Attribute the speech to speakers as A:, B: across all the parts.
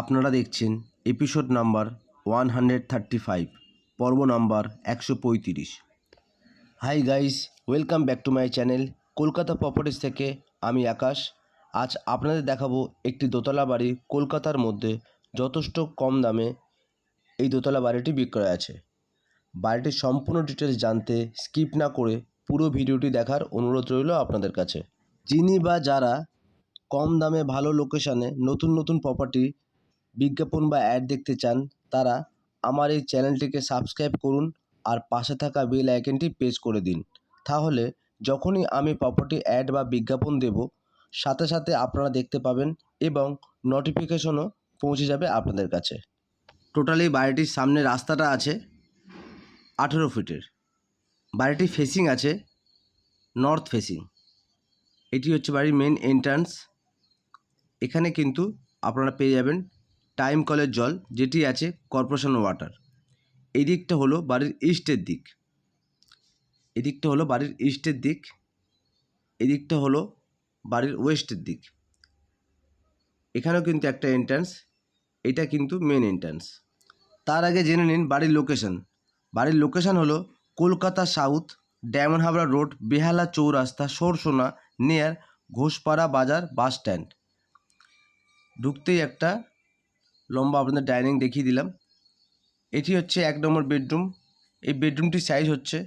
A: আপনারা দেখছেন episode number one hundred thirty five পর্ব নাম্বার একশো পঁয়ত্রিশ। Hi guys welcome back to my channel Kolkata properties থেকে আমি আকাশ। আজ আপনাদের দেখাবো একটি দোতলা বাড়ি কলকাতার মধ্যে যথেষ্ট কম দামে এই দোতলা বাড়িটি বিক্রয় আছে। বাড়িটির সম্পূর্ণ ডিটেলস জানতে স্কিপ না করে পুরো ভিডিওটি দেখার অনুরোধ রইল আপনাদের কাছে। যিনি বা যারা কম দামে ভালো লোকেশানে নতুন নতুন প্রপার্টি বিজ্ঞাপন বা অ্যাড দেখতে চান, তারা আমার এই চ্যানেলটিকে সাবস্ক্রাইব করুন আর পাশে থাকা বেল আইকনটি প্রেস করে দিন। তাহলে যখনই আমি প্রপার্টি অ্যাড বা বিজ্ঞাপন দেব, সাথে সাথে আপনারা দেখতে পাবেন এবং নোটিফিকেশনও পৌঁছে যাবে আপনাদের কাছে। টোটালি বাড়িটির সামনে রাস্তাটা আছে আঠেরো ফিটের বাড়িটি ফেসিং আছে নর্থ ফেসিং এটি হচ্ছে বাড়ির মেন এন্ট্রান্স এখানে কিন্তু আপনারা পেয়ে যাবেন টাইম কলের জল যেটি আছে কর্পোরেশন ওয়াটার। এই দিকটা হলো বাড়ির ইস্টের দিক। এদিকটা হলো বাড়ির ইস্টের দিক। এদিকটা হলো বাড়ির ওয়েস্টের দিক। এখানেও কিন্তু একটা এন্ট্রান্স এটা কিন্তু মেন এন্ট্রান্স তার আগে জেনে নিন বাড়ির লোকেশন বাড়ির লোকেশন হলো কলকাতা সাউথ ডায়মন্ড হাবড়া রোড বেহালা চৌরাস্তা, সরসোনা নিয়ার ঘোষপাড়া বাজার বাস স্ট্যান্ড ঢুকতেই একটা লম্বা আপনাদের ডাইনিং দেখিয়ে দিলাম। এটি হচ্ছে এক নম্বর বেডরুম। এই বেডরুমটির সাইজ হচ্ছে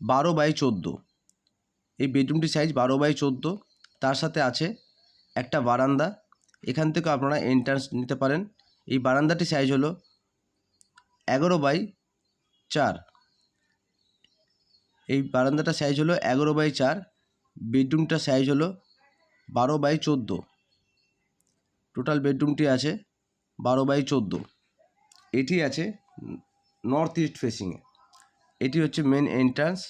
A: বারো বাই চোদ্দ। এই বেডরুমটির সাইজ বারো বাই চোদ্দ। তার সাথে আছে একটা বারান্দা। এখান থেকে আপনারা এন্ট্রান্স নিতে পারেন। এই বারান্দাটির সাইজ হলো এগারো বাই চার। এই বারান্দাটার সাইজ হলো এগারো বাই চার। বেডরুমটার সাইজ হলো বারো বাই চোদ্দ। টোটাল বেডরুমটি আছে বারো বাই চোদ্দ। এটি আছে নর্থ ইস্ট ফেসিংয়ে এটি হচ্ছে মেন এন্ট্রান্স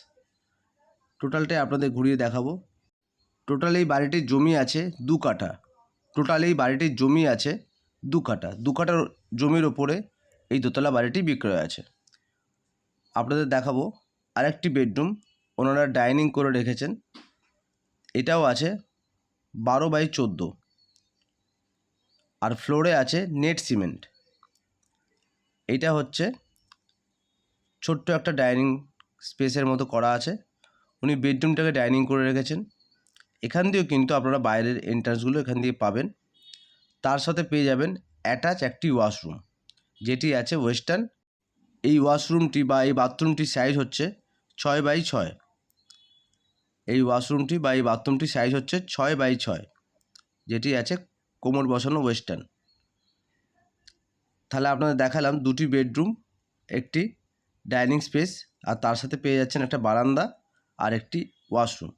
A: টোটালটাই আপনাদের ঘুরিয়ে দেখাবো। টোটাল এই বাড়িটির জমি আছে দু কাঠা। টোটাল এই বাড়িটির জমি আছে দু কাঠা। দু কাঠার জমির ওপরে এই দোতলা বাড়িটি বিক্রয় আছে। আপনাদের দেখাবো আরেকটি বেডরুম ওনারা ডাইনিং করে রেখেছেন। এটাও আছে বারো বাই চোদ্দ। আর ফ্লোরে আছে নেট সিমেন্ট। এইটা হচ্ছে ছোট্ট একটা ডাইনিং স্পেসের মতো করা আছে। উনি বেডরুমটাকে ডাইনিং করে রেখেছেন। এখান দিয়েও কিন্তু আপনারা বাইরের এন্ট্রান্সগুলো এখান দিয়ে পাবেন। তার সাথে পেয়ে যাবেন অ্যাটাচ একটি ওয়াশরুম, যেটি আছে ওয়েস্টার্ন। এই ওয়াশরুমটি বা এই বাথরুমটির সাইজ হচ্ছে ছয় বাই ছয়। এই ওয়াশরুমটি বা এই বাথরুমটির সাইজ হচ্ছে ছয় বাই ছয়, যেটি আছে কোমর বসানো ওয়েস্টার্ন তাহলে আপনাদের দেখালাম দুটি বেডরুম একটি ডাইনিং স্পেস আর তার সাথে পেয়ে যাচ্ছেন একটা বারান্দা আর একটি ওয়াশরুম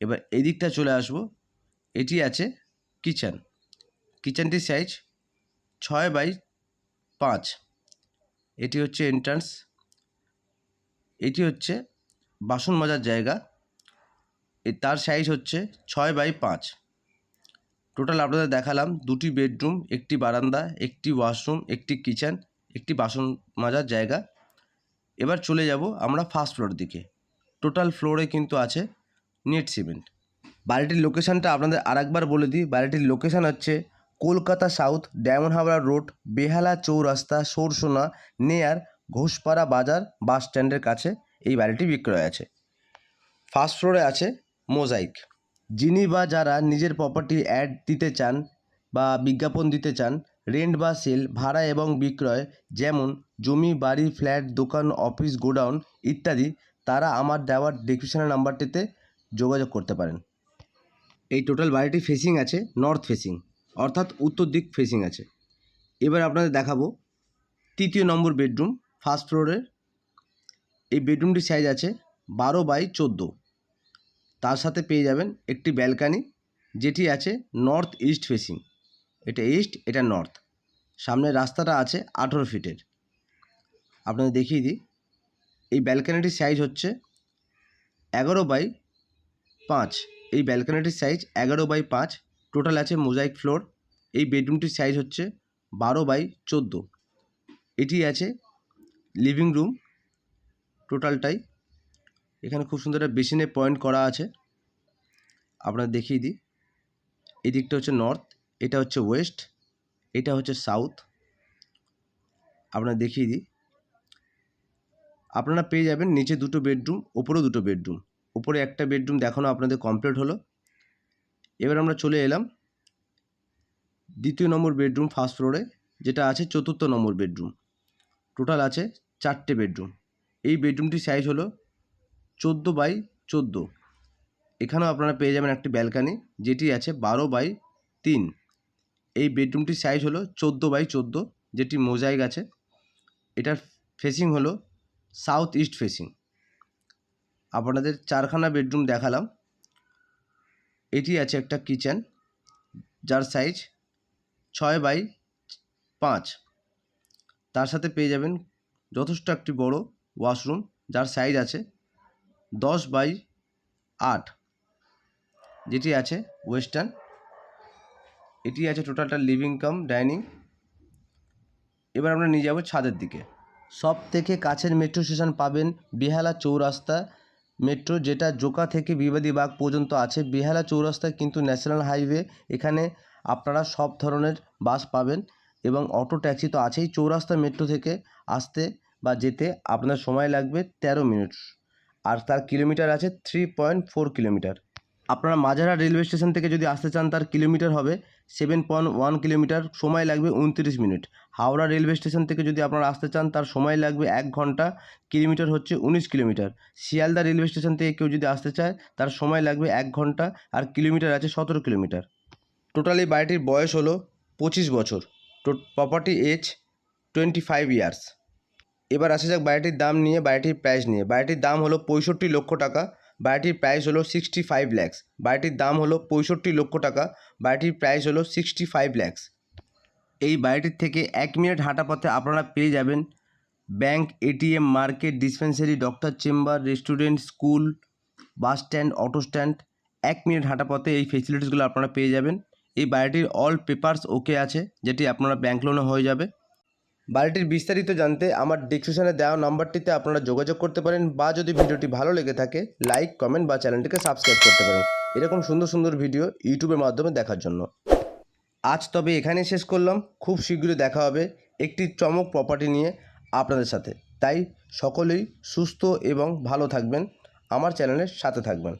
A: এবার এই দিকটা চলে আসব। এটি আছে কিচেন কিচেনটির সাইজ ছয় বাই পাঁচ। এটি হচ্ছে এন্ট্রান্স এটি হচ্ছে বাসন মাজার জায়গা। তার সাইজ হচ্ছে ছয় বাই পাঁচ। টোটাল আপনাদের দেখালাম দুটি বেডরুম একটি বারান্দা, একটি ওয়াশরুম একটি কিচেন একটি বাসন মাজার জায়গা। এবার চলে যাব আমরা ফার্স্ট ফ্লোর দিকে। টোটাল ফ্লোরে কিন্তু আছে নেট সিমেন্ট বাড়িটির লোকেশানটা আপনাদের আরেকবার বলে দিই। বাড়িটির লোকেশান হচ্ছে কলকাতা সাউথ ডায়মন্ড হাবড়া রোড বেহালা চৌরাস্তা, সরসোনা নেয়ার ঘোষপাড়া বাজার বাস স্ট্যান্ডের কাছে এই বাড়িটি বিক্রয় আছে। ফার্স্ট ফ্লোরে আছে মোজাইক যিনি বা যারা নিজের প্রপার্টি অ্যাড দিতে চান বা বিজ্ঞাপন দিতে চান রেন্ট বা সেল ভাড়া এবং বিক্রয় যেমন জমি, বাড়ি ফ্ল্যাট দোকান অফিস গোডাউন ইত্যাদি, তারা আমার দেওয়ার ডিসক্রিপশনের নাম্বারটিতে যোগাযোগ করতে পারেন। এই টোটাল বাড়িটি ফেসিং আছে নর্থ ফেসিং অর্থাৎ উত্তর দিক ফেসিং আছে। এবার আপনাদের দেখাবো তৃতীয় নম্বর বেডরুম ফার্স্ট ফ্লোরের এই বেডরুমটির সাইজ আছে বারো বাই চোদ্দ। তার সাথে পেয়ে যাবেন একটি ব্যালকানি, যেটি আছে নর্থ ইস্ট ফেসিং এটা ইস্ট এটা নর্থ সামনের রাস্তাটা আছে আঠেরো ফিটের। আপনাদের দেখিয়ে দিই। এই ব্যালকানিটির সাইজ হচ্ছে এগারো বাই পাঁচ। এই ব্যালকানিটির সাইজ এগারো বাই পাঁচ। টোটাল আছে মোজাইক ফ্লোর এই বেডরুমটির সাইজ হচ্ছে বারো বাই চোদ্দ। এটি আছে লিভিং রুম টোটালটাই এখানে খুব সুন্দর একটা বেসিনে পয়েন্ট করা আছে। আপনাদের দেখিয়ে দিই। এই দিকটা হচ্ছে নর্থ, এটা হচ্ছে ওয়েস্ট, এটা হচ্ছে সাউথ। আপনারা দেখিয়ে দিই। আপনারা পেয়ে যাবেন নিচে দুটো বেডরুম, ওপরেও দুটো বেডরুম। ওপরে একটা বেডরুম দেখানো আপনাদের কমপ্লিট হলো। এবার আমরা চলে এলাম দ্বিতীয় নম্বর বেডরুম ফার্স্ট ফ্লোরে, যেটা আছে চতুর্থ নম্বর বেডরুম। টোটাল আছে চারটে বেডরুম। এই বেডরুমটির সাইজ হলো চোদ্দ বাই চোদ্দ। এখানেও আপনারা পেয়ে যাবেন একটি ব্যালকানি, যেটি আছে বারো বাই তিন। এই বেডরুমটির সাইজ হলো চোদ্দ বাই চোদ্দ, যেটি মোজাইক আছে। এটার ফেসিং হলো সাউথ ইস্ট ফেসিং আপনাদের চারখানা বেডরুম দেখালাম। এটি আছে একটা কিচেন যার সাইজ ছয় বাই পাঁচ। তার সাথে পেয়ে যাবেন যথেষ্ট একটি বড় ওয়াশরুম যার সাইজ আছে দশ বাই আট, যেটি আছে ওয়েস্টার্ন, এটি আছে টোটালটা লিভিং কাম, ডাইনিং। এবার আমরা নিয়ে যাব ছাদের দিকে। সব থেকে কাছের মেট্রো স্টেশন পাবেন বেহালা চৌরাস্তা মেট্রো, যেটা জোকা থেকে বিবাদী বাগ পর্যন্ত আছে। বেহালা চৌরাস্তা কিন্তু ন্যাশনাল হাইওয়ে, এখানে আপনারা সব ধরনের বাস পাবেন এবং অটো ট্যাক্সি তো আছেই। চৌরাস্তা মেট্রো থেকে আসতে বা যেতে আপনার সময় লাগবে তেরো মিনিট। আর তার কিলোমিটার আছে থ্রি পয়েন্ট ফোর কিলোমিটার। আপনারা মাঝারা রেলওয়ে স্টেশন থেকে যদি আসতে চান, তার কিলোমিটার হবে সেভেন পয়েন্ট ওয়ান কিলোমিটার। সময় লাগবে উনত্রিশ মিনিট। হাওড়া রেলওয়ে স্টেশন থেকে যদি আপনারা আসতে চান, তার সময় লাগবে এক ঘণ্টা। কিলোমিটার হচ্ছে উনিশ কিলোমিটার। শিয়ালদা রেলওয়ে স্টেশন থেকে কেউ যদি আসতে চায়, তার সময় লাগবে এক ঘণ্টা। আর কিলোমিটার আছে সতেরো কিলোমিটার। টোটালি বাড়িটির বয়স হলো পঁচিশ বছর। Property age twenty five years এবার আসা যাক বাড়িটির দাম নিয়ে, বাড়িটির প্রাইস নিয়ে। বাড়িটির দাম হলো পঁয়ষট্টি লক্ষ টাকা, বাড়িটির প্রাইস হলো সিক্সটি ফাইভ ল্যাক্স বাড়িটির দাম হলো পঁয়ষট্টি লক্ষ টাকা, বাড়িটির প্রাইস হলো সিক্সটি ফাইভ ল্যাক্স এই বাড়িটির থেকে এক মিনিট হাঁটা পথে আপনারা পেয়ে যাবেন bank ATM market dispensary doctor chamber restaurant school bus stand auto stand এক মিনিট হাঁটা পথে এই ফেসিলিটিসগুলো আপনারা পেয়ে যাবেন। এই বাড়িটির অল পেপারস ওকে আছে, যেটি আপনারা ব্যাংক লোনে হয়ে যাবে। বাড়িটির বিস্তারিত জানতে আমার ডিসক্রিপশনে দেওয়া নাম্বারটিতে আপনারা যোগাযোগ করতে পারেন বা যদি ভিডিওটি ভালো লেগে থাকে লাইক কমেন্ট বা চ্যানেলটিকে সাবস্ক্রাইব করতে পারেন। এরকম সুন্দর সুন্দর ভিডিও ইউটিউবের মাধ্যমে দেখার জন্য। আজ তবে এখানেই শেষ করলাম। খুব শীঘ্রই দেখা হবে একটি চমক প্রপার্টি নিয়ে আপনাদের সাথে। তাই সকলেই সুস্থ এবং ভালো থাকবেন। আমার চ্যানেলের সাথে থাকবেন।